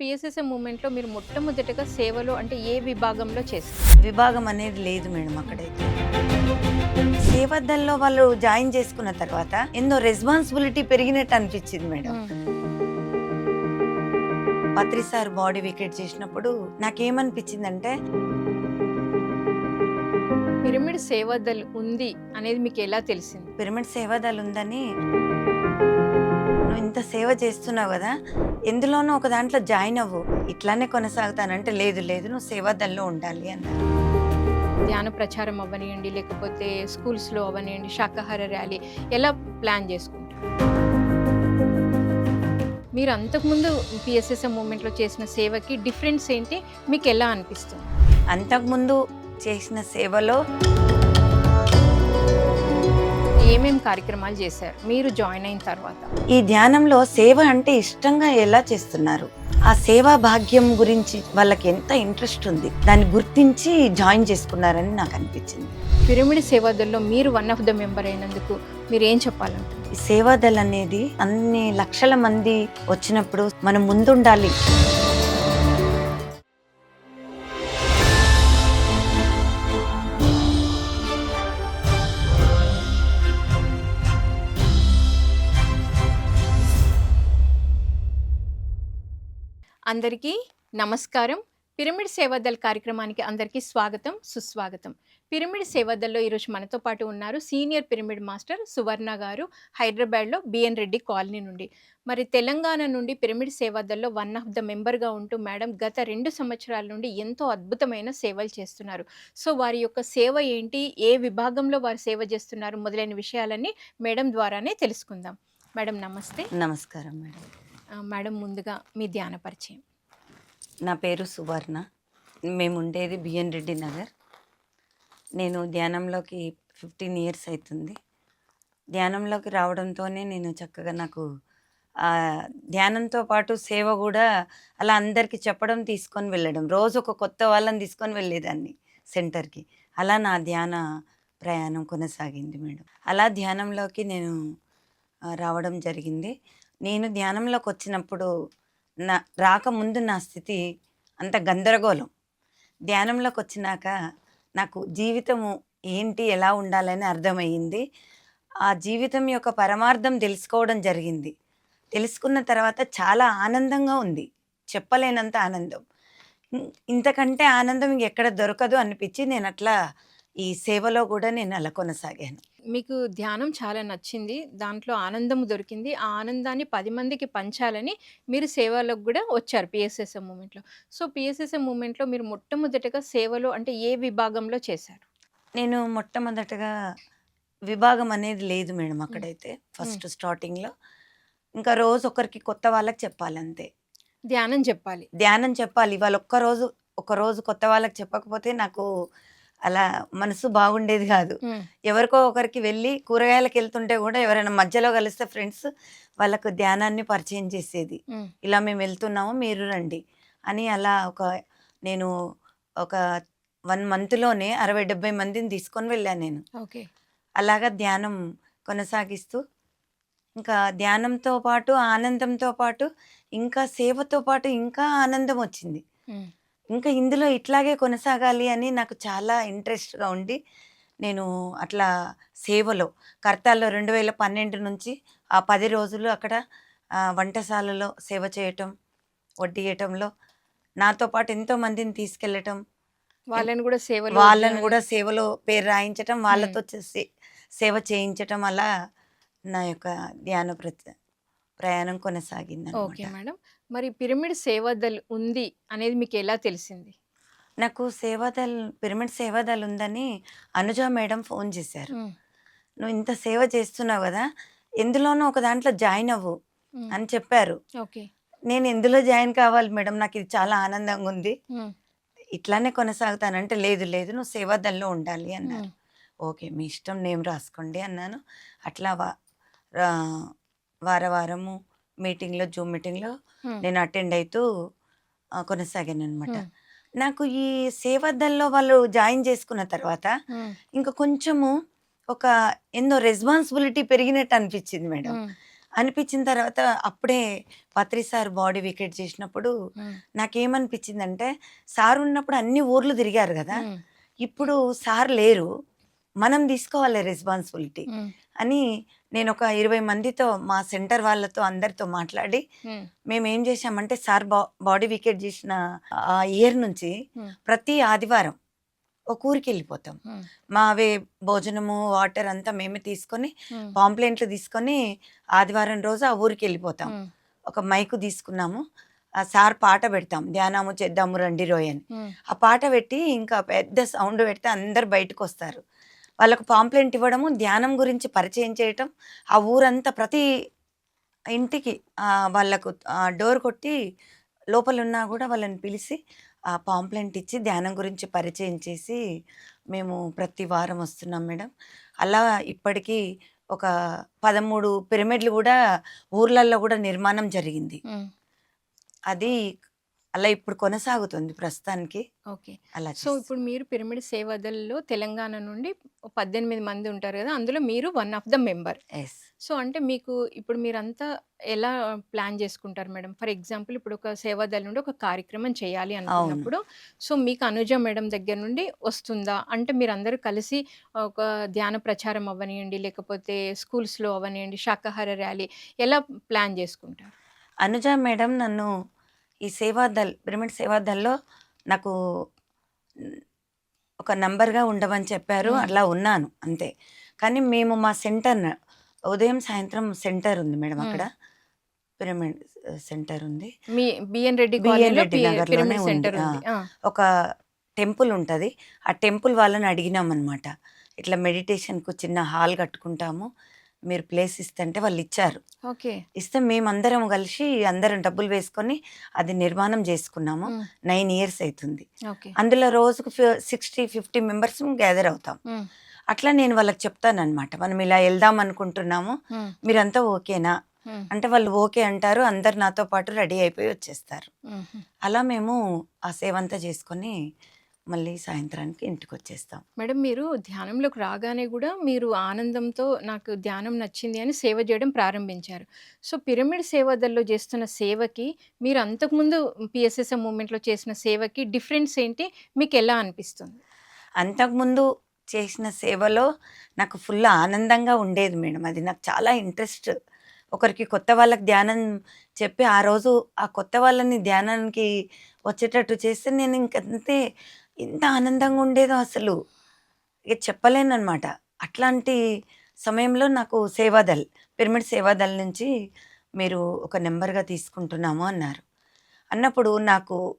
PSSM మూమెంట్లో మీరు మొట్టమొదటిగా సేవలో అంటే ఏ విభాగంలో చేస్తారు విభాగం అనేది లేదు మేడం అక్కడైతే. సేవద్దల్లో వాళ్ళు జాయిన్ చేసుకున్న తర్వాత ఎన్నో రెస్పాన్సిబిలిటీ పెరిగినట్టు అనిపించింది madam. Patri sir body vacate చేసినప్పుడు నాకేమనిపించిందంటే పిరమిడ్ సేవాదల్ ఉంది అనేది మీకు ఎలా తెలిసింది? పిరమిడ్ సేవాదలు ఉందని ఇంత సేవ చేస్తున్నావు కదా ఎందులోనో ఒక దాంట్లో జాయిన్ అవ్వు. ఇట్లానే కొనసాగుతానంటే లేదు లేదు నువ్వు సేవాదల్లో ఉండాలి అన్నారు. ధ్యాన ప్రచారం అవ్వనియండి లేకపోతే స్కూల్స్లో అవ్వనియండి శాకాహార ర్యాలీ ఎలా ప్లాన్ చేసుకుంటారు మీరు అంతకుముందు పిఎస్ఎస్ఎం మూమెంట్లో చేసిన సేవకి డిఫరెన్స్ ఏంటి? మీకు ఎలా అనిపిస్తుంది? అంతకుముందు చేసిన సేవలో ఏమేం కార్యక్రమాలు చేశారు? మీరు జాయిన్ అయిన తర్వాత. ఈ ధ్యానంలో సేవ అంటే ఇష్టంగా ఎలా చేస్తున్నారు? ఆ సేవా భాగ్యం గురించి వాళ్ళకి ఎంత ఇంట్రెస్ట్ ఉంది? దాన్ని గుర్తించి జాయిన్ చేసుకున్నారని నాకు అనిపించింది. పిరమిడ్ సేవాదల్లో మీరు వన్ ఆఫ్ ద మెంబర్ అయినందుకు మీరు ఏం చెప్పాలంటారు ఈ సేవాదల్ అనేది అన్ని లక్షల మంది వచ్చినప్పుడు మనం ముందుండాలి. అందరికీ నమస్కారం. పిరమిడ్ సేవాదల్ కార్యక్రమానికి అందరికీ స్వాగతం సుస్వాగతం. పిరమిడ్ సేవాదల్లో ఈరోజు మనతో పాటు ఉన్నారు సీనియర్ పిరమిడ్ మాస్టర్ సువర్ణ గారు హైదరాబాద్లో బిఎన్ రెడ్డి కాలనీ నుండి. మరి తెలంగాణ నుండి పిరమిడ్ సేవాదల్లో వన్ ఆఫ్ ద మెంబర్గా ఉంటూ మేడం గత రెండు సంవత్సరాల నుండి ఎంతో అద్భుతమైన సేవలు చేస్తున్నారు. సో వారి యొక్క సేవ ఏంటి? ఏ విభాగంలో వారు సేవ చేస్తున్నారు? మొదలైన విషయాలన్నీ మేడం ద్వారానే తెలుసుకుందాం. మేడం నమస్తే. నమస్కారం మేడం. మేడం ముందుగా మీ ధ్యాన పరిచయం. నా పేరు సువర్ణ. మేము ఉండేది బిఎన్ రెడ్డి నగర్. నేను ధ్యానంలోకి ఫిఫ్టీన్ ఇయర్స్ అవుతుంది ధ్యానంలోకి రావడంతోనే నేను చక్కగా నాకు ధ్యానంతో పాటు సేవ కూడా అలా అందరికీ చెప్పడం తీసుకొని వెళ్ళడం. రోజు ఒక కొత్త వాళ్ళని తీసుకొని వెళ్ళేదాన్ని సెంటర్కి. అలా నా ధ్యాన ప్రయాణం కొనసాగింది మేడం. అలా ధ్యానంలోకి నేను రావడం జరిగింది. నేను ధ్యానంలోకి వచ్చినప్పుడు నా రాకముందు నా స్థితి అంత గందరగోళం. ధ్యానంలోకి వచ్చినాక నాకు జీవితము ఏంటి ఎలా ఉండాలని అర్థమయ్యింది. ఆ జీవితం యొక్క పరమార్థం తెలుసుకోవడం జరిగింది. తెలుసుకున్న తర్వాత చాలా ఆనందంగా ఉంది. చెప్పలేనంత ఆనందం. ఇంతకంటే ఆనందం ఇంకెక్కడ దొరకదు అనిపించి నేను అట్లా ఈ సేవలో కూడా నేను అలా కొనసాగాను. మీకు ధ్యానం చాలా నచ్చింది. దాంట్లో ఆనందం దొరికింది. ఆ ఆనందాన్ని పది మందికి పంచాలని మీరు సేవలకు కూడా వచ్చారు పిఎస్ఎస్ఎం మూమెంట్లో. సో పిఎస్ఎస్ఎం మూమెంట్లో మీరు మొట్టమొదటిగా సేవలో అంటే ఏ విభాగంలో చేశారు? నేను మొట్టమొదటగా విభాగం అనేది లేదు మేడం అక్కడైతే ఫస్ట్ స్టార్టింగ్లో. ఇంకా రోజు ఒకరికి కొత్త వాళ్ళకి చెప్పాలి అంతే. ధ్యానం చెప్పాలి. ధ్యానం చెప్పాలి. ఇవాళ ఒక్కరోజు ఒక రోజు కొత్త వాళ్ళకి చెప్పకపోతే నాకు అలా మనసు బాగుండేది కాదు. ఎవరికో ఒకరికి వెళ్ళి కూరగాయలకు వెళ్తుంటే కూడా ఎవరైనా మధ్యలో కలిస్తే ఫ్రెండ్స్ వాళ్ళకు ధ్యానాన్ని పరిచయం చేసేది. ఇలా మేము వెళ్తున్నాము మీరు రండి అని అలా ఒక నేను ఒక వన్ మంత్లోనే అరవై డెబ్బై మందిని తీసుకొని వెళ్ళాను నేను. ఓకే. అలాగా ధ్యానం కొనసాగిస్తూ ఇంకా ధ్యానంతో పాటు ఆనందంతో పాటు ఇంకా సేవతో పాటు ఇంకా ఆనందం వచ్చింది. ఇంకా ఇందులో ఇట్లాగే కొనసాగాలి అని నాకు చాలా ఇంట్రెస్ట్గా ఉండి నేను అట్లా సేవలో కర్తాల్లో రెండు వేల పన్నెండు నుంచి ఆ పది రోజులు అక్కడ వంటశాలలో సేవ చేయటం వడ్డీయటంలో నాతో పాటు ఎంతో మందిని తీసుకెళ్ళటం వాళ్ళని కూడా సేవలో వాళ్ళని కూడా సేవలో పేరు రాయించటం వాళ్ళతో సేవ చేయించటం అలా నా యొక్క ధ్యాన ప్రయాణం కొనసాగింది ఓకే. మేడం మరి పిరమిడ్ సేవాదల్ ఉంది అనేది మీకు ఎలా తెలిసింది? నాకు సేవాదల్ పిరమిడ్ సేవాదల్ ఉందని అనుజ మేడం ఫోన్ చేశారు. నువ్వు ఇంత సేవ చేస్తున్నావు కదా ఎందులోనో ఒక దాంట్లో జాయిన్ అవ్వు అని చెప్పారు. ఓకే. నేను ఎందులో జాయిన్ కావాలి మేడం? నాకు ఇది చాలా ఆనందంగా ఉంది. ఇట్లానే కొనసాగుతానంటే లేదు లేదు నువ్వు సేవాదల్లో ఉండాలి అన్నారు. ఓకే మీ ఇష్టం నేమ్ రాసుకోండి అన్నాను. అట్లా వార వారము మీటింగ్లో జూమ్ మీటింగ్లో నేను అటెండ్ అవుతూ కొనసాగాను అనమాట నాకు ఈ సేవద్దల్లో వాళ్ళు జాయిన్ చేసుకున్న తర్వాత ఇంకా కొంచెము ఒక ఎన్నో రెస్పాన్సిబిలిటీ పెరిగినట్టు అనిపించింది మేడం. అనిపించిన తర్వాత అప్పుడే పత్రి సార్ బాడీ వికెట్ చేసినప్పుడు నాకేమనిపించిందంటే సార్ ఉన్నప్పుడు అన్ని ఊర్లు తిరిగారు కదా. ఇప్పుడు సార్ లేరు. మనం తీసుకోవాలి రెస్పాన్సిబిలిటీ. అని నేను ఒక ఇరవై మందితో మా సెంటర్ వాళ్ళతో అందరితో మాట్లాడి మేము ఏం చేసామంటే సార్ బా బాడీ వికెట్ చేసిన ఆ ఇయర్ నుంచి. ప్రతి ఆదివారం ఒక ఊరికి వెళ్ళిపోతాం. మావే భోజనము వాటర్ అంతా మేమే తీసుకొని పాంప్లెంట్లు తీసుకొని ఆదివారం రోజు ఆ ఊరికి వెళ్ళిపోతాం. ఒక మైకు తీసుకున్నాము. ఆ సార్ పాట పెడతాం. ధ్యానము చేద్దాము రండి రోయ్ అని. ఆ పాట పెట్టి ఇంకా పెద్ద సౌండ్ పెడితే అందరు బయటకు వస్తారు వాళ్ళకు పాంప్లెంట్ ఇవ్వడము ధ్యానం గురించి పరిచయం చేయటం ఆ ఊరంతా ప్రతి ఇంటికి వాళ్ళకు డోర్ కొట్టి లోపల ఉన్నా కూడా వాళ్ళని పిలిచి ఆ పాంప్లెంట్ ఇచ్చి ధ్యానం గురించి పరిచయం చేసి మేము ప్రతి వారం వస్తున్నాం మేడం. అలా ఇప్పటికీ ఒక పదమూడు పిరమిడ్లు కూడా ఊర్లల్లో కూడా నిర్మాణం జరిగింది. అది అలా ఇప్పుడు కొనసాగుతుంది ప్రస్తుతానికి. ఓకే. అలా సో ఇప్పుడు మీరు పిరమిడ్ సేవదల్లో తెలంగాణ నుండి పద్దెనిమిది మంది ఉంటారు కదా అందులో మీరు one of the member. Yes. So అంటే మీకు ఇప్పుడు మీరంతా ఎలా ప్లాన్ చేసుకుంటారు మేడం? ఫర్ ఎగ్జాంపుల్ ఇప్పుడు ఒక సేవాదళ నుండి ఒక కార్యక్రమం చేయాలి అనుకున్నప్పుడు సో మీకు అనుజ మేడం దగ్గర నుండి వస్తుందా? అంటే మీరు అందరూ కలిసి ఒక ధ్యాన ప్రచారం అవ్వనియండి లేకపోతే స్కూల్స్లో అవ్వనియండి శాకాహార ర్యాలీ ఎలా ప్లాన్ చేసుకుంటారు? అనుజ మేడం నన్ను ఈ సేవాదల్ పిరమిడ్ సేవాదల్లో నాకు ఒక నంబర్గా ఉండమని చెప్పారు. అట్లా ఉన్నాను అంతే. కానీ మేము మా సెంటర్ ఉదయం సాయంత్రం సెంటర్ ఉంది మేడం. అక్కడ. పిరమిడ్ సెంటర్ ఉంది. మీ బిఎన్ రెడ్డి బిఎన్ రెడ్డి నగర్లోనే ఉంది. ఒక టెంపుల్ ఉంటుంది. ఆ టెంపుల్ వాళ్ళని అడిగినాం అనమాట ఇట్లా మెడిటేషన్కు చిన్న హాల్ కట్టుకుంటాము. మీరు ప్లేస్ ఇస్తుంటే వాళ్ళు ఇచ్చారు ఓకే. ఇస్తే మేమందరం కలిసి అందరం డబ్బులు వేసుకొని అది నిర్మాణం చేసుకున్నాము. నైన్ ఇయర్స్ అవుతుంది ఓకే. అందులో రోజుకు సిక్స్టీ ఫిఫ్టీ మెంబర్స్ గ్యాదర్ అవుతాం. అట్లా నేను వాళ్ళకి చెప్తానన్నమాట. మనం ఇలా వెళ్దాం అనుకుంటున్నాము. మీరంతా ఓకేనా. అంటే వాళ్ళు ఓకే అంటారు. అందరు నాతో పాటు రెడీ అయిపోయి వచ్చేస్తారు. అలా మేము ఆ సేవ అంతా చేసుకొని మళ్ళీ సాయంత్రానికి ఇంటికి వచ్చేస్తాం మేడం మీరు ధ్యానంలోకి రాగానే కూడా మీరు ఆనందంతో నాకు ధ్యానం నచ్చింది అని సేవ చేయడం ప్రారంభించారు. సో పిరమిడ్ సేవదల్లో చేస్తున్న సేవకి మీరు అంతకుముందు పిఎస్ఎస్ఎం మూమెంట్లో చేసిన సేవకి డిఫరెన్స్ ఏంటి? మీకు ఎలా అనిపిస్తుంది? అంతకుముందు చేసిన సేవలో నాకు ఫుల్ ఆనందంగా ఉండేది మేడం. అది నాకు చాలా ఇంట్రెస్ట్. ఒకరికి కొత్త వాళ్ళకి ధ్యానం చెప్పి ఆ రోజు ఆ కొత్త వాళ్ళని ధ్యానానికి వచ్చేటట్టు చేస్తే నేను ఇంకంతే ఎంత ఆనందంగా ఉండేదో అసలు. ఇక చెప్పలేను అనమాట అట్లాంటి సమయంలో నాకు సేవాదల్ పిరమిడ్ సేవాదల్ నుంచి మీరు ఒక నెంబర్గా తీసుకుంటున్నాము అన్నారు. అన్నప్పుడు నాకు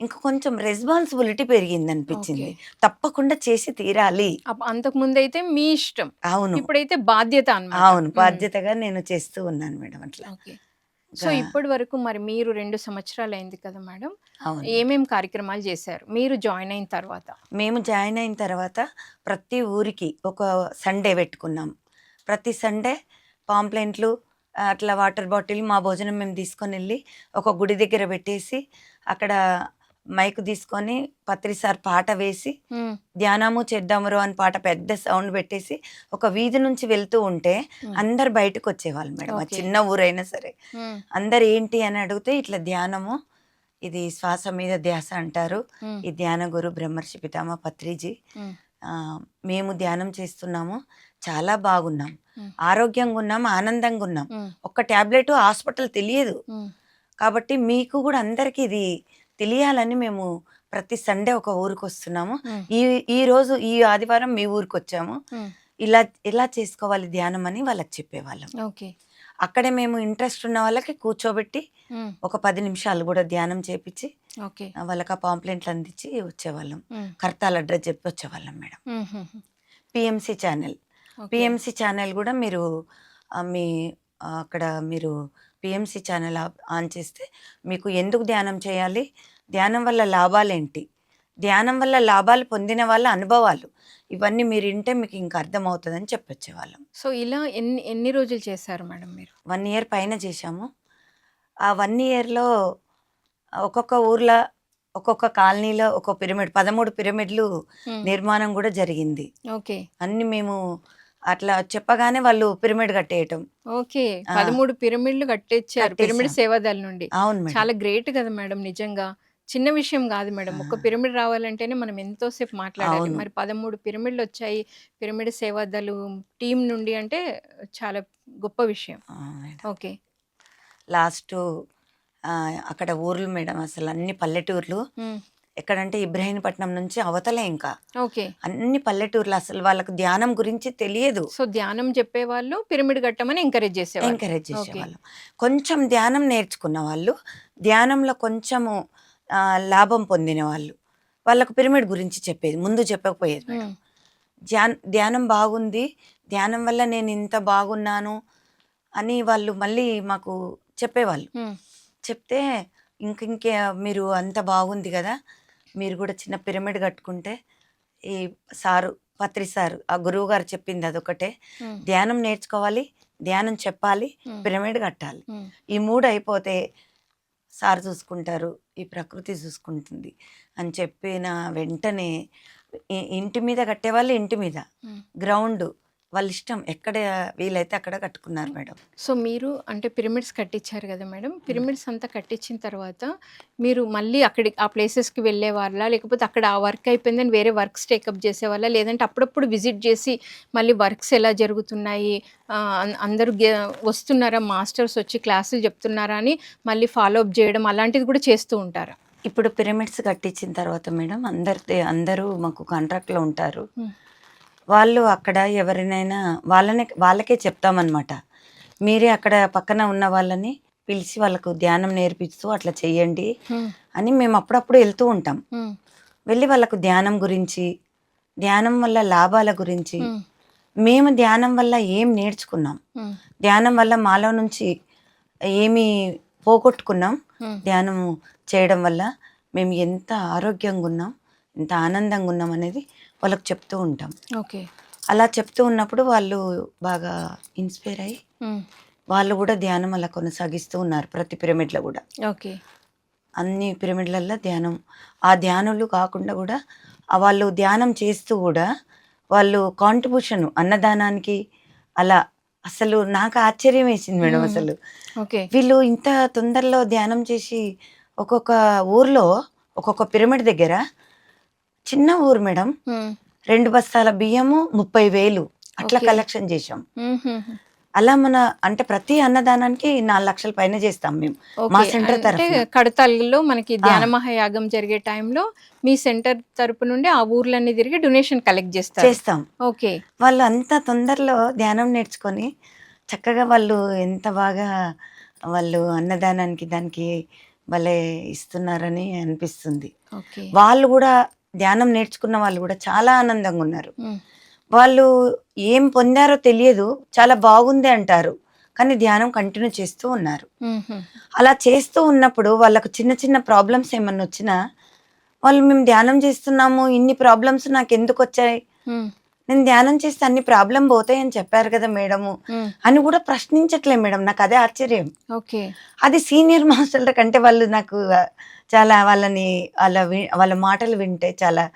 ఇంకా కొంచెం రెస్పాన్సిబిలిటీ పెరిగింది అనిపించింది. తప్పకుండా చేసి తీరాలి. అప్ప- అంతకుముందు అయితే మీ ఇష్టం. అవును. ఇప్పుడైతే బాధ్యత అవును. బాధ్యతగా నేను చేస్తూ ఉన్నాను మేడం అట్లా. సో ఇప్పటి వరకు మరి మీరు రెండు సంవత్సరాలు అయింది కదా మేడం అవును. ఏమేం కార్యక్రమాలు చేశారు? మీరు జాయిన్ అయిన తర్వాత. మేము జాయిన్ అయిన తర్వాత ప్రతి ఊరికి ఒక సండే పెట్టుకున్నాం. ప్రతి సండే పాంప్లెంట్లు అట్లా వాటర్ బాటిల్ మా భోజనం మేము తీసుకొని వెళ్ళి ఒక గుడి దగ్గర పెట్టేసి అక్కడ మైక్ తీసుకొని పత్రి సార్ పాట వేసి. ధ్యానము చేద్దామురో అని పాట పెద్ద సౌండ్ పెట్టేసి ఒక వీధి నుంచి వెళ్తూ ఉంటే. అందరు బయటకు వచ్చేవాళ్ళు మేడం ఆ. చిన్న ఊరైనా సరే. అందరు ఏంటి అని అడిగితే ఇట్లా ధ్యానము ఇది శ్వాస మీద ధ్యాస అంటారు. ఈ ధ్యాన గురు బ్రహ్మర్షి పితామ పత్రిజీ మ్మ్. ధ్యానం చేస్తున్నాము చాలా బాగున్నాం. ఆరోగ్యంగా ఉన్నాం ఆనందంగా ఉన్నాం. ఒక్క ట్యాబ్లెట్ హాస్పిటల్ తెలియదు. కాబట్టి మీకు కూడా అందరికీ ఇది తెలియాలని మేము ప్రతి సండే ఒక ఊరికి వస్తున్నాము. ఈ ఈ రోజు ఈ ఆదివారం మీ ఊరికి వచ్చాము. ఇలా ఎలా చేసుకోవాలి ధ్యానం అని వాళ్ళకి చెప్పేవాళ్ళం ఓకే అక్కడే మేము ఇంట్రెస్ట్ ఉన్న వాళ్ళకి కూర్చోబెట్టి. ఒక పది నిమిషాలు కూడా ధ్యానం చేపించి వాళ్ళకి ఆ పాంప్లెంట్లు అందించి వచ్చేవాళ్ళం. కర్తాల అడ్రస్ చెప్పి వచ్చేవాళ్ళం madam. PMC channel. PMC channel కూడా మీరు మీ అక్కడ మీరు పిఎంసి ఛానల్ ఆన్ చేస్తే మీకు ఎందుకు ధ్యానం చేయాలి? ధ్యానం వల్ల లాభాలేంటి? ధ్యానం వల్ల లాభాలు పొందిన వాళ్ళ అనుభవాలు. ఇవన్నీ మీరు వింటే మీకు ఇంకా అర్థమవుతుందని చెప్పొచ్చేవాళ్ళం సో ఇలా ఎన్ని ఎన్ని రోజులు చేశారు మేడం మీరు? వన్ ఇయర్ పైన చేశాము. ఆ వన్ ఇయర్లో ఒక్కొక్క ఊర్లో ఒక్కొక్క కాలనీలో ఒక్కొక్క పిరమిడ్ పదమూడు పిరమిడ్లు. నిర్మాణం కూడా జరిగింది. ఓకే. అన్ని మేము అట్లా చెప్పగానే వాళ్ళు పిరమిడ్ కట్టేయటం. ఓకే. పదమూడు పిరమిడ్లు కట్టేచ్చారు పిరమిడ్. సేవాదళ నుండి. అవును చాలా గ్రేట్ కదా మేడం నిజంగా. చిన్న విషయం కాదు మేడం ఒక. పిరమిడ్ రావాలంటేనే మనం ఎంతోసేపు మాట్లాడాలి. మరి పదమూడు పిరమిడ్లు వచ్చాయి పిరమిడ్ సేవాదలు టీం నుండి అంటే చాలా గొప్ప విషయం. ఓకే. లాస్ట్ అక్కడ ఊర్లు మేడం అసలు అన్ని పల్లెటూర్లు ఎక్కడంటే ఇబ్రహీంపట్నం నుంచి అవతలే ఇంకా. ఓకే. అన్ని పల్లెటూర్లు అసలు వాళ్ళకు ధ్యానం గురించి తెలియదు. సో ధ్యానం చెప్పే వాళ్ళు పిరమిడ్ కట్టమని ఎంకరేజ్ చేసేవాళ్ళు. ఎంకరేజ్. చేసేవాళ్ళం. కొంచెం ధ్యానం నేర్చుకున్న వాళ్ళు ధ్యానంలో కొంచెము లాభం పొందిన వాళ్ళు వాళ్ళకు పిరమిడ్ గురించి చెప్పేది ముందు చెప్పకపోయేది ఉమ్, ధ్యాన్ ధ్యానం బాగుంది ధ్యానం వల్ల నేను ఇంత బాగున్నాను అని వాళ్ళు మళ్ళీ మాకు చెప్పేవాళ్ళు. చెప్తే ఇంక ఇంకే మీరు అంత బాగుంది కదా మీరు కూడా చిన్న పిరమిడ్ కట్టుకుంటే ఈ సారు పత్రి సారు ఆ గురువు గారు చెప్పింది అదొకటే. ధ్యానం నేర్చుకోవాలి ధ్యానం చెప్పాలి పిరమిడ్ కట్టాలి. ఈ మూడు అయిపోతే సార్ చూసుకుంటారు ఈ ప్రకృతి చూసుకుంటుంది అని చెప్పిన వెంటనే ఇంటి మీద కట్టేవాళ్ళు ఇంటి మీద. గ్రౌండ్ వాళ్ళ ఇష్టం ఎక్కడ వీలైతే అక్కడ కట్టుకున్నారు మేడం. సో మీరు అంటే పిరమిడ్స్ కట్టించారు కదా మేడం. పిరమిడ్స్ అంతా కట్టించిన తర్వాత మీరు మళ్ళీ అక్కడి ఆ ప్లేసెస్కి వెళ్ళే వాళ్ళ? లేకపోతే అక్కడ ఆ వర్క్ అయిపోయిందని వేరే వర్క్స్ టేకప్ చేసేవాళ్ళ లేదంటే అప్పుడప్పుడు విజిట్ చేసి మళ్ళీ వర్క్స్ ఎలా జరుగుతున్నాయి? అందరూ వస్తున్నారా? మాస్టర్స్ వచ్చి క్లాసులు చెప్తున్నారా అని మళ్ళీ ఫాలో అప్ చేయడం అలాంటిది కూడా చేస్తూ ఉంటారా? ఇప్పుడు పిరమిడ్స్ కట్టించిన తర్వాత మేడం అందరి అందరూ మాకు కాంట్రాక్ట్లో ఉంటారు. వాళ్ళు అక్కడ ఎవరినైనా వాళ్ళనే వాళ్ళకే చెప్తామన్నమాట. మీరే అక్కడ పక్కన ఉన్న వాళ్ళని పిలిచి వాళ్ళకు ధ్యానం నేర్పిస్తూ అట్లా చెయ్యండి అని మేము అప్పుడప్పుడు వెళ్తూ ఉంటాం. వెళ్ళి వాళ్ళకు ధ్యానం గురించి ధ్యానం వల్ల లాభాల గురించి మేము ధ్యానం వల్ల ఏం నేర్చుకున్నాం? ధ్యానం వల్ల మాలో నుంచి ఏమి పోగొట్టుకున్నాం. ధ్యానం చేయడం వల్ల మేము ఎంత ఆరోగ్యంగా ఉన్నాం ఎంత ఆనందంగా ఉన్నాం అనేది వాళ్ళకి చెప్తూ ఉంటాం. ఓకే. అలా చెప్తూ ఉన్నప్పుడు వాళ్ళు బాగా ఇన్స్పైర్ అయ్యి వాళ్ళు కూడా ధ్యానం అలా కొనసాగిస్తూ ఉన్నారు ప్రతి పిరమిడ్లో కూడా. ఓకే. అన్ని పిరమిడ్లల్లో ధ్యానం. ఆ ధ్యానులు కాకుండా కూడా వాళ్ళు ధ్యానం చేస్తూ కూడా వాళ్ళు కాంట్రిబ్యూషన్ అన్నదానానికి అలా అసలు నాకు ఆశ్చర్యం వేసింది మేడం. అసలు. ఓకే. వీళ్ళు ఇంత తొందరలో ధ్యానం చేసి ఒక్కొక్క ఊర్లో ఒక్కొక్క పిరమిడ్ దగ్గర చిన్న ఊరు మేడం. రెండు బస్తాల బియ్యము ముప్పై వేలు. అట్లా. కలెక్షన్ హ్మ్. అలా మన అంటే ప్రతి అన్నదానానికి నాలుగు లక్షల పైన చేస్తాం మేము. మా. సెంటర్ అంటే తరఫున. కడతాల్లో మనకి ధ్యాన. మహాయాగం జరిగే టైంలో మీ సెంటర్ తరపు నుండి ఆ ఊర్లన్నీ తిరిగి డొనేషన్ కలెక్ట్ చేస్తారు. చేస్తాం. ఓకే. వాళ్ళు అంత తొందరలో ధ్యానం నేర్చుకొని చక్కగా వాళ్ళు ఎంత బాగా వాళ్ళు అన్నదానానికి దానికి భలే ఇస్తున్నారని అనిపిస్తుంది. ఓకే. వాళ్ళు కూడా ధ్యానం నేర్చుకున్న వాళ్ళు కూడా చాలా ఆనందంగా ఉన్నారు. వాళ్ళు ఏం పొందారో తెలియదు చాలా బాగుంది అంటారు కానీ ధ్యానం కంటిన్యూ చేస్తూ ఉన్నారు. అలా చేస్తూ ఉన్నప్పుడు వాళ్ళకు చిన్న చిన్న ప్రాబ్లమ్స్ ఏమన్నా వచ్చినా వాళ్ళు మేము ధ్యానం చేస్తున్నాము ఇన్ని ప్రాబ్లమ్స్ నాకు ఎందుకు వచ్చాయి? నేను ధ్యానం చేస్తే అన్ని ప్రాబ్లం పోతాయని చెప్పారు కదా మేడము. అని కూడా ప్రశ్నించట్లే మేడం నాకు అదే ఆశ్చర్యం. ఓకే. అది సీనియర్ మాస్టర్ల కంటే వాళ్ళు నాకు చాలా వాళ్ళని వాళ్ళ వాళ్ళ మాటలు వింటే చాలా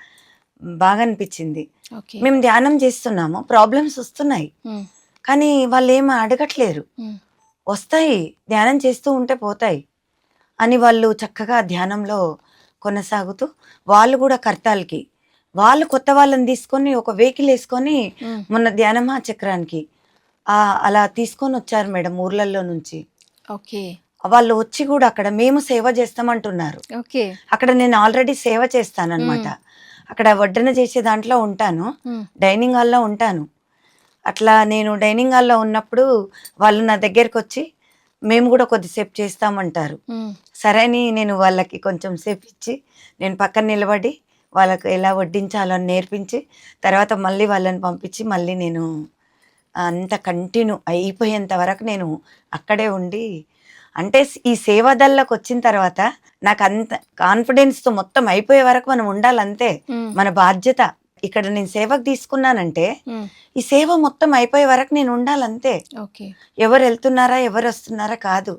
బాగా అనిపించింది. మేము ధ్యానం చేస్తున్నాము ప్రాబ్లమ్స్ వస్తున్నాయి. కానీ వాళ్ళు ఏమి అడగట్లేరు. వస్తాయి ధ్యానం చేస్తూ ఉంటే పోతాయి అని వాళ్ళు చక్కగా ధ్యానంలో కొనసాగుతూ వాళ్ళు కూడా కర్తాలకి వాళ్ళు కొత్త వాళ్ళని తీసుకొని ఒక వెహికల్ వేసుకొని మొన్న ధ్యానమా చక్రానికి ఆ, అలా తీసుకొని వచ్చారు మేడం ఊర్లలో నుంచి. ఓకే. వాళ్ళు వచ్చి కూడా అక్కడ మేము సేవ చేస్తామంటున్నారు. ఓకే. అక్కడ నేను ఆల్రెడీ సేవ చేస్తానన్నమాట. అక్కడ వడ్డన చేసే దాంట్లో ఉంటాను. డైనింగ్ హాల్లో ఉంటాను. అట్లా నేను డైనింగ్ హాల్లో ఉన్నప్పుడు వాళ్ళు నా దగ్గరికి వచ్చి మేము కూడా కొద్దిసేపు చేస్తామంటారు. సరే అని నేను వాళ్ళకి కొంచెం సేపు ఇచ్చి నేను పక్కన నిలబడి వాళ్ళకి ఎలా వడ్డించాలో నేర్పించి తర్వాత మళ్ళీ వాళ్ళని పంపించి మళ్ళీ నేను అంత కంటిన్యూ అయిపోయేంత వరకు నేను అక్కడే ఉండి అంటే ఈ సేవాదల్లోకి వచ్చిన తర్వాత నాకు అంత కాన్ఫిడెన్స్తో మొత్తం అయిపోయే వరకు మనం ఉండాలంతే. మన బాధ్యత. ఇక్కడ నేను సేవకు తీసుకున్నానంటే ఈ సేవ మొత్తం అయిపోయే వరకు నేను ఉండాలంతే. ఎవరు వెళ్తున్నారా ఎవరు వస్తున్నారా కాదు.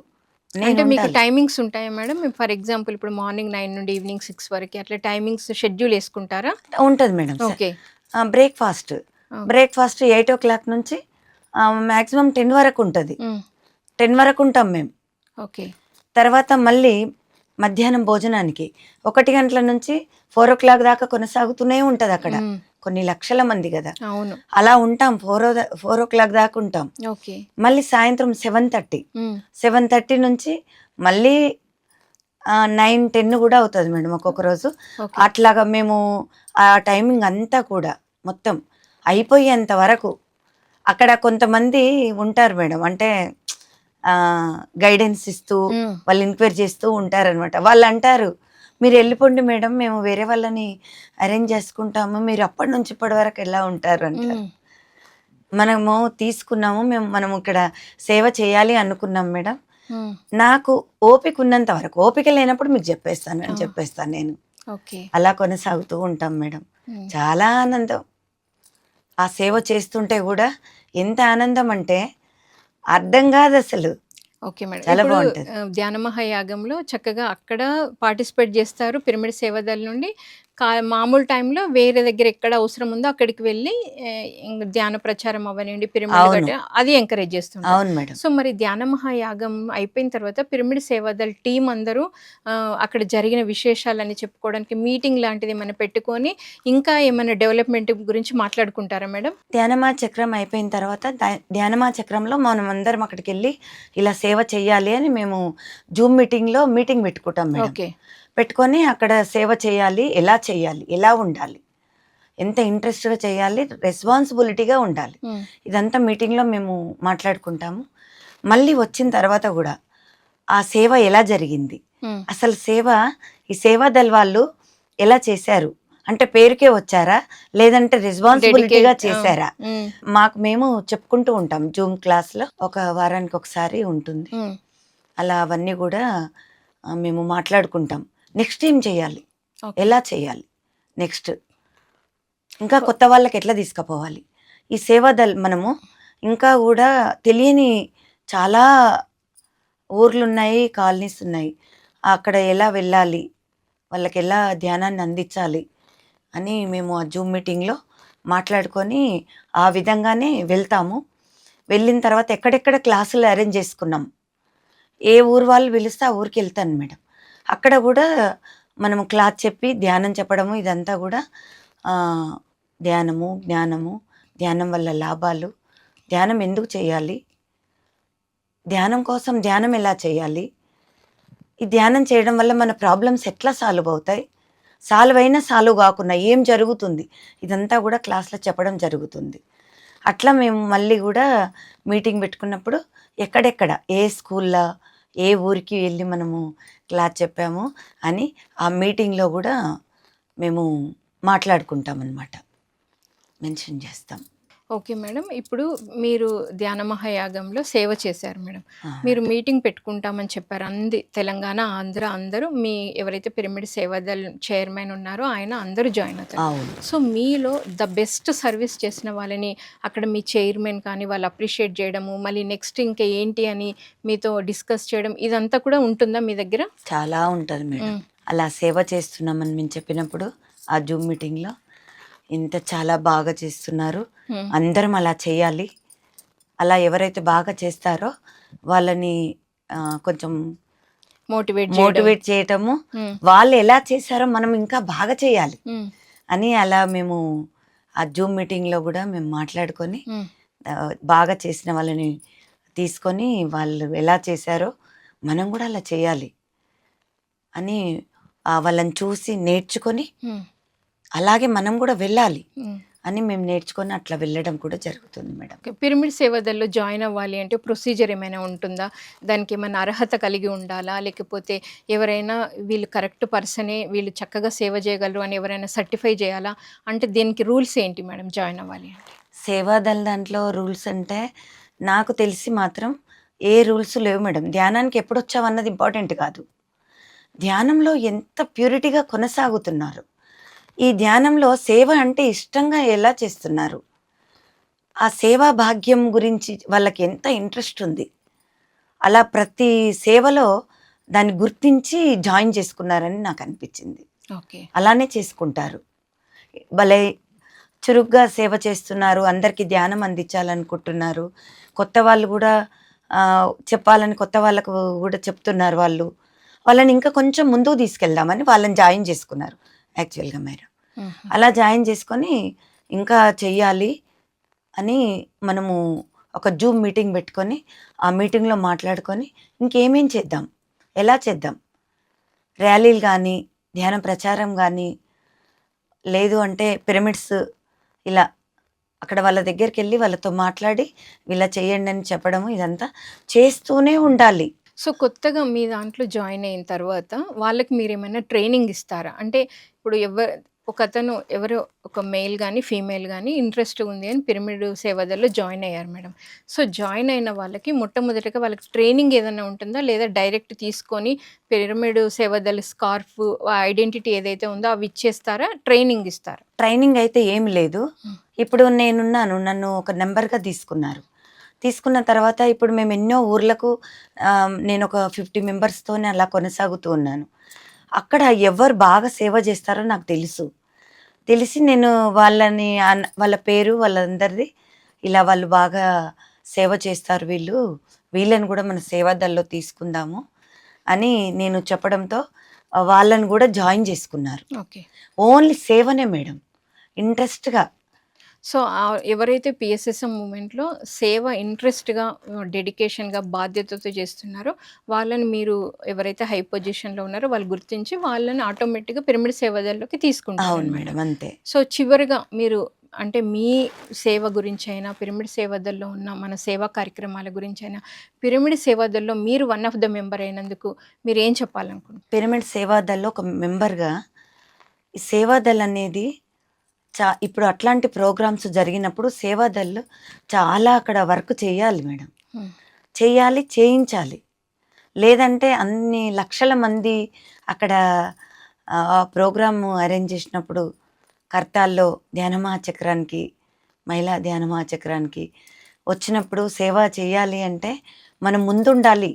అంటే మీకు. టైమింగ్స్ ఉంటాయా మేడం? ఫర్ ఎగ్జాంపుల్ ఇప్పుడు మార్నింగ్ నైన్ నుండి ఈవినింగ్ సిక్స్ వరకు అట్లా టైమింగ్స్ షెడ్యూల్ వేసుకుంటారా? ఉంటది madam okay. Breakfast. Breakfast eight o'clock నుంచి మ్యాక్సిమం టెన్ వరకు ఉంటుంది. టెన్ వరకు ఉంటాం మేము ఓకే. తర్వాత మళ్ళీ మధ్యాహ్నం భోజనానికి ఒకటి గంటల నుంచి ఫోర్ ఓ క్లాక్ దాకా కొనసాగుతూనే ఉంటుంది అక్కడ. కొన్ని లక్షల మంది కదా. అవును. అలా ఉంటాం four o four o'clock దాకా ఉంటాం. ఓకే. మళ్ళీ సాయంత్రం సెవెన్ థర్టీ. సెవెన్ థర్టీ నుంచి మళ్ళీ నైన్ టెన్ కూడా అవుతుంది మేడం ఒక్కొక్క రోజు. అట్లాగా మేము ఆ టైమింగ్ అంతా కూడా మొత్తం అయిపోయేంత వరకు అక్కడ కొంతమంది ఉంటారు మేడం. అంటే గైడెన్స్ ఇస్తూ వాళ్ళు ఎంక్వైరీ చేస్తూ ఉంటారనమాట వాళ్ళు అంటారు మీరు వెళ్ళిపోండి మేడం మేము వేరే వాళ్ళని అరేంజ్ చేసుకుంటాము. మీరు అప్పటి నుంచి ఇప్పటి వరకు ఎలా ఉంటారు అంటారు. మనము తీసుకున్నాము మేము మనం ఇక్కడ సేవ చేయాలి అనుకున్నాం మేడం. నాకు ఓపిక ఉన్నంత వరకు ఓపిక లేనప్పుడు మీకు చెప్పేస్తాను అని. చెప్పేస్తాను నేను. ఓకే. అలా కొనసాగుతూ ఉంటాం మేడం. చాలా ఆనందం. ఆ సేవ చేస్తుంటే కూడా ఎంత ఆనందం అంటే అర్థం కాదు అసలు. Okay madam. ఇప్పుడు ధ్యాన మహాయాగంలో చక్కగా అక్కడ పార్టిసిపేట్ చేస్తారు పిరమిడ్ సేవదల నుండి కా మామూలు టైంలో వేరే దగ్గర ఎక్కడ అవసరం ఉందో అక్కడికి వెళ్ళి ధ్యాన ప్రచారం అవ్వనివ్వండి పిరమిడ్ అది ఎంకరేజ్ మేడం. సో మరి ధ్యాన మహాయాగం అయిపోయిన తర్వాత పిరమిడ్ సేవాదల్ టీం అందరూ అక్కడ జరిగిన విశేషాలని చెప్పుకోవడానికి మీటింగ్ లాంటిది ఏమైనా పెట్టుకొని ఇంకా ఏమైనా డెవలప్మెంట్ గురించి మాట్లాడుకుంటారా మేడం? ధ్యానమా చక్రం అయిపోయిన తర్వాత ధ్యా- ధ్యానమా చక్రంలో మనం అందరం అక్కడికి వెళ్ళి ఇలా సేవ చేయాలి అని మేము జూమ్ మీటింగ్లో మీటింగ్ పెట్టుకుంటాం మేడం. ఓకే. పెట్టుకొని అక్కడ సేవ చేయాలి ఎలా చేయాలి ఎలా ఉండాలి ఎంత ఇంట్రెస్ట్గా చేయాలి రెస్పాన్సిబిలిటీగా ఉండాలి. ఇదంతా మీటింగ్లో మేము మాట్లాడుకుంటాము. మళ్ళీ వచ్చిన తర్వాత కూడా ఆ సేవ ఎలా జరిగింది? అసలు సేవ ఈ సేవా దళ వాళ్ళు ఎలా చేశారు? అంటే పేరుకే వచ్చారా? లేదంటే రెస్పాన్సిబిలిటీగా చేశారా? మాకు మేము చెప్పుకుంటూ ఉంటాం. జూమ్ క్లాస్లో ఒక వారానికి ఒకసారి ఉంటుంది. అలా అవన్నీ కూడా మేము మాట్లాడుకుంటాం. నెక్స్ట్ ఏం చేయాలి. ఎలా చేయాలి? నెక్స్ట్ ఇంకా కొత్త వాళ్ళకి ఎట్లా తీసుకుపోవాలి? ఈ సేవాదల్ మనము ఇంకా కూడా తెలియని చాలా ఊర్లు ఉన్నాయి కాలనీస్ ఉన్నాయి. అక్కడ ఎలా వెళ్ళాలి? వాళ్ళకి ఎలా ధ్యానాన్ని అందించాలి? అని మేము ఆ జూమ్ మీటింగ్లో మాట్లాడుకొని ఆ విధంగానే వెళ్తాము. వెళ్ళిన తర్వాత ఎక్కడెక్కడ క్లాసులు అరేంజ్ చేసుకున్నాం? ఏ ఊరు వాళ్ళు పిలిస్తే ఆ ఊరికి వెళ్తాను మేడం. అక్కడ కూడా మనము క్లాత్ చెప్పి ధ్యానం చెప్పడము ఇదంతా కూడా ధ్యానము జ్ఞానము ధ్యానం వల్ల లాభాలు. ధ్యానం ఎందుకు చేయాలి? ధ్యానం కోసం ధ్యానం ఎలా చేయాలి? ఈ ధ్యానం చేయడం వల్ల మన ప్రాబ్లమ్స్ ఎట్లా సాల్వ్ అవుతాయి? సాల్వ్ అయినా సాల్వ్ కాకుండా ఏం జరుగుతుంది? ఇదంతా కూడా క్లాస్లో చెప్పడం జరుగుతుంది. అట్లా మేము మళ్ళీ కూడా మీటింగ్ పెట్టుకున్నప్పుడు ఎక్కడెక్కడ ఏ స్కూల్లో ఏ ఊరికి వెళ్ళి మనము క్లాస్ చెప్పాము అని ఆ మీటింగ్లో కూడా మేము మాట్లాడుకుంటాం అన్నమాట మెన్షన్ చేస్తాం. Okay madam. ఇప్పుడు మీరు ధ్యాన మహాయాగంలో సేవ చేశారు మేడం. మీరు మీటింగ్ పెట్టుకుంటామని చెప్పారు. అంది తెలంగాణ ఆంధ్ర అందరూ మీ ఎవరైతే పిరమిడ్ సేవాదల్ చైర్మన్ ఉన్నారో ఆయన అందరూ జాయిన్ అవుతారు. సో మీలో ద బెస్ట్ సర్వీస్ చేసిన వాళ్ళని అక్కడ మీ చైర్మన్ కానీ వాళ్ళు అప్రిషియేట్ చేయడము మళ్ళీ నెక్స్ట్ ఇంకా ఏంటి అని మీతో డిస్కస్ చేయడం ఇదంతా కూడా ఉంటుందా మీ దగ్గర? చాలా ఉంటుంది మేడం. అలా సేవ చేస్తున్నామని మేము చెప్పినప్పుడు ఆ జూమ్ మీటింగ్లో ఇంత చాలా బాగా చేస్తున్నారు. అందరం అలా చేయాలి. అలా ఎవరైతే బాగా చేస్తారో వాళ్ళని కొంచెం మోటివేట్ మోటివేట్ చేయటము. వాళ్ళు ఎలా చేశారో మనం ఇంకా బాగా చేయాలి. అని అలా మేము ఆ జూమ్ మీటింగ్లో కూడా మేము మాట్లాడుకొని బాగా చేసిన వాళ్ళని తీసుకొని వాళ్ళు ఎలా చేశారో మనం కూడా అలా చేయాలి. అని వాళ్ళని చూసి నేర్చుకొని అలాగే మనం కూడా వెళ్ళాలి అని మేము నేర్చుకొని అట్లా వెళ్ళడం కూడా జరుగుతుంది మేడం. పిరమిడ్ సేవదల్లో జాయిన్ అవ్వాలి అంటే ప్రొసీజర్ ఏమైనా ఉంటుందా? దానికి ఏమైనా అర్హత కలిగి ఉండాలా? లేకపోతే ఎవరైనా వీళ్ళు కరెక్ట్ పర్సనే వీళ్ళు చక్కగా సేవ చేయగలరు అని ఎవరైనా సర్టిఫై చేయాలా? అంటే దీనికి రూల్స్ ఏంటి మేడం జాయిన్ అవ్వాలి అంటే? సేవాదళ దాంట్లో రూల్స్ అంటే నాకు తెలిసి మాత్రం ఏ రూల్స్ లేవు మేడం. ధ్యానానికి ఎప్పుడు వచ్చావన్నది ఇంపార్టెంట్ కాదు. ధ్యానంలో ఎంత ప్యూరిటీగా కొనసాగుతున్నారు. ఈ ధ్యానంలో సేవ అంటే ఇష్టంగా ఎలా చేస్తున్నారు? ఆ సేవా భాగ్యం గురించి వాళ్ళకి ఎంత ఇంట్రెస్ట్ ఉంది? అలా ప్రతి సేవలో దాన్ని గుర్తించి జాయిన్ చేసుకున్నారని నాకు అనిపించింది. ఓకే. అలానే చేసుకుంటారు. భలే చురుగ్గా సేవ చేస్తున్నారు అందరికీ ధ్యానం అందించాలనుకుంటున్నారు. కొత్త వాళ్ళు కూడా చెప్పాలని కొత్త వాళ్ళకు కూడా చెప్తున్నారు వాళ్ళు. వాళ్ళని ఇంకా కొంచెం ముందుకు తీసుకెళ్దామని వాళ్ళని జాయిన్ చేసుకున్నారు యాక్చువల్గా మీరు. అలా జాయిన్ చేసుకొని ఇంకా చెయ్యాలి అని మనము ఒక జూమ్ మీటింగ్ పెట్టుకొని ఆ మీటింగ్లో మాట్లాడుకొని ఇంకేమేం చేద్దాం? ఎలా చేద్దాం? ర్యాలీలు కానీ ధ్యాన ప్రచారం కానీ లేదు అంటే పిరమిడ్స్ ఇలా అక్కడ వాళ్ళ దగ్గరికి వెళ్ళి వాళ్ళతో మాట్లాడి ఇలా చేయండి అని చెప్పడము ఇదంతా చేస్తూనే ఉండాలి. సో కొత్తగా మీ దాంట్లో జాయిన్ అయిన తర్వాత వాళ్ళకి మీరు ఏమైనా ట్రైనింగ్ ఇస్తారా? అంటే ఇప్పుడు ఎవరు ఒక అతను ఎవరో ఒక మేల్ కానీ ఫీమేల్ కానీ ఇంట్రెస్ట్ ఉంది అని పిరమిడ్ సేవదల్లో జాయిన్ అయ్యారు మేడం. సో జాయిన్ అయిన వాళ్ళకి మొట్టమొదటిగా వాళ్ళకి ట్రైనింగ్ ఏదైనా ఉంటుందా? లేదా డైరెక్ట్ తీసుకొని పిరమిడ్ సేవదల్ స్కార్ఫ్ ఐడెంటిటీ ఏదైతే ఉందో అవి ఇచ్చేస్తారా? ట్రైనింగ్ ఇస్తారా? ట్రైనింగ్ అయితే ఏమి లేదు. ఇప్పుడు నేనున్నాను. నన్ను ఒక నెంబర్గా తీసుకున్నారు. తీసుకున్న తర్వాత ఇప్పుడు మేము ఎన్నో ఊర్లకు నేను ఒక ఫిఫ్టీ మెంబర్స్తోనే అలా కొనసాగుతూ ఉన్నాను. అక్కడ ఎవరు బాగా సేవ చేస్తారో నాకు తెలుసు. తెలిసి నేను వాళ్ళని వాళ్ళ పేరు వాళ్ళందరిది ఇలా వాళ్ళు బాగా సేవ చేస్తారు వీళ్ళు. వీళ్ళని కూడా మన సేవాదల్లో తీసుకుందాము అని నేను చెప్పడంతో వాళ్ళని కూడా జాయిన్ చేసుకున్నారు. ఓకే. ఓన్లీ సేవనే మేడం. ఇంట్రెస్ట్గా సో ఎవరైతే పిఎస్ఎస్ఎం మూమెంట్లో సేవ ఇంట్రెస్ట్గా డెడికేషన్గా బాధ్యతతో చేస్తున్నారో వాళ్ళని మీరు ఎవరైతే హై పొజిషన్లో ఉన్నారో వాళ్ళు గుర్తించి వాళ్ళని ఆటోమేటిక్గా పిరమిడ్ సేవదల్లోకి తీసుకుంటారు. మేడం అంతే సో చివరిగా మీరు అంటే మీ సేవ గురించి అయినా పిరమిడ్ సేవదల్లో ఉన్న మన సేవా కార్యక్రమాల గురించి అయినా పిరమిడ్ సేవదల్లో మీరు వన్ ఆఫ్ ద మెంబర్ అయినందుకు మీరు ఏం చెప్పాలనుకుంటున్నారు పిరమిడ్ సేవాదల్లో ఒక మెంబర్గా ఈ సేవాదల్ అనేది చా ఇప్పుడు అట్లాంటి ప్రోగ్రామ్స్ జరిగినప్పుడు సేవాదల్ చాలా అక్కడ వర్క్ చేయాలి మేడం. చేయాలి చేయించాలి. లేదంటే అన్ని లక్షల మంది అక్కడ ఆ ప్రోగ్రామ్ అరేంజ్ చేసినప్పుడు కర్తాల్లో ధ్యాన మహాచక్రానికి మహిళా ధ్యాన మహాచక్రానికి వచ్చినప్పుడు సేవ చేయాలి అంటే మనం ముందుండాలి.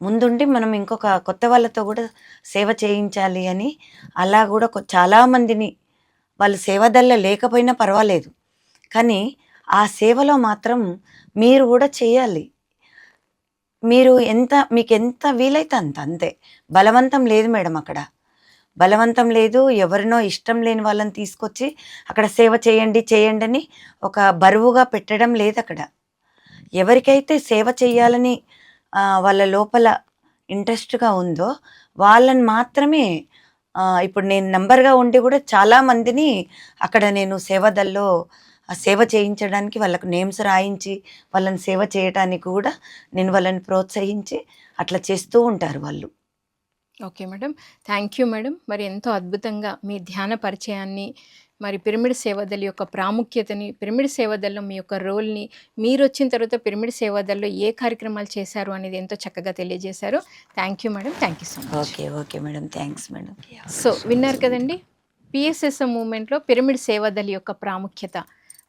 ముందుండి మనం ఇంకొక కొత్త వాళ్ళతో కూడా సేవ చేయించాలి అని అలా కూడా చాలామందిని వాళ్ళు సేవదల్ల లేకపోయినా పర్వాలేదు. కానీ ఆ సేవలో మాత్రం మీరు కూడా చేయాలి. మీరు ఎంత మీకు ఎంత వీలైతే అంత అంతే. బలవంతం లేదు మేడం అక్కడ. బలవంతం లేదు ఎవరినో ఇష్టం లేని వాళ్ళని తీసుకొచ్చి అక్కడ సేవ చేయండి చేయండి అని ఒక బరువుగా పెట్టడం లేదు అక్కడ. ఎవరికైతే సేవ చేయాలని వాళ్ళ లోపల ఇంట్రెస్ట్గా ఉందో వాళ్ళని మాత్రమే ఇప్పుడు నేను నంబర్గా ఉండి కూడా చాలా మందిని అక్కడ నేను సేవదల్లో సేవ చేయించడానికి వాళ్ళకు నేమ్స్ రాయించి వాళ్ళని సేవ చేయడానికి కూడా నేను వాళ్ళని ప్రోత్సహించి అట్లా చేస్తూ ఉంటారు వాళ్ళు. Okay madam. Thank you madam. మరి ఎంతో అద్భుతంగా మీ ధ్యాన పరిచయాన్ని మరి పిరమిడ్ సేవదల్ యొక్క ప్రాముఖ్యతని పిరమిడ్ సేవదల్లో మీ యొక్క రోల్ని మీరు వచ్చిన తర్వాత పిరమిడ్ సేవదల్లో ఏ కార్యక్రమాలు చేశారు అనేది ఎంతో చక్కగా తెలియజేశారు. Thank you madam thank you so much okay okay madam thanks madam so విన్నారు కదండి? పిఎస్ఎస్ఎం మూమెంట్లో పిరమిడ్ సేవాదల్ యొక్క ప్రాముఖ్యత.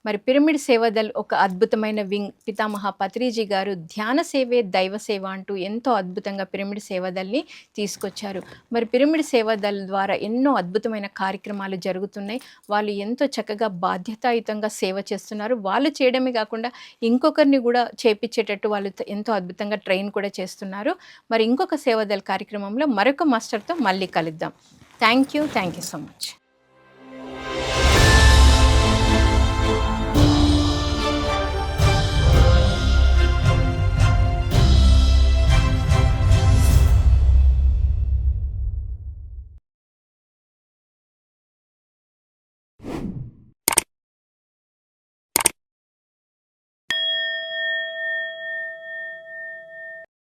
మరి పిరమిడ్ సేవదల్ ఒక అద్భుతమైన వింగ్. పితామహ పత్రిజీ గారు ధ్యాన సేవే దైవ సేవ అంటూ ఎంతో అద్భుతంగా పిరమిడ్ సేవదల్ని తీసుకొచ్చారు. మరి పిరమిడ్ సేవదల్ ద్వారా ఎన్నో అద్భుతమైన కార్యక్రమాలు జరుగుతున్నాయి. వాళ్ళు ఎంతో చక్కగా బాధ్యతాయుతంగా సేవ చేస్తున్నారు. వాళ్ళు చేయడమే కాకుండా ఇంకొకరిని కూడా చేపించేటట్టు వాళ్ళు ఎంతో అద్భుతంగా ట్రైన్ కూడా చేస్తున్నారు. మరి ఇంకొక సేవదల్ కార్యక్రమంలో మరొక మాస్టర్తో మళ్ళీ కలుద్దాం. Thank you. Thank you so much.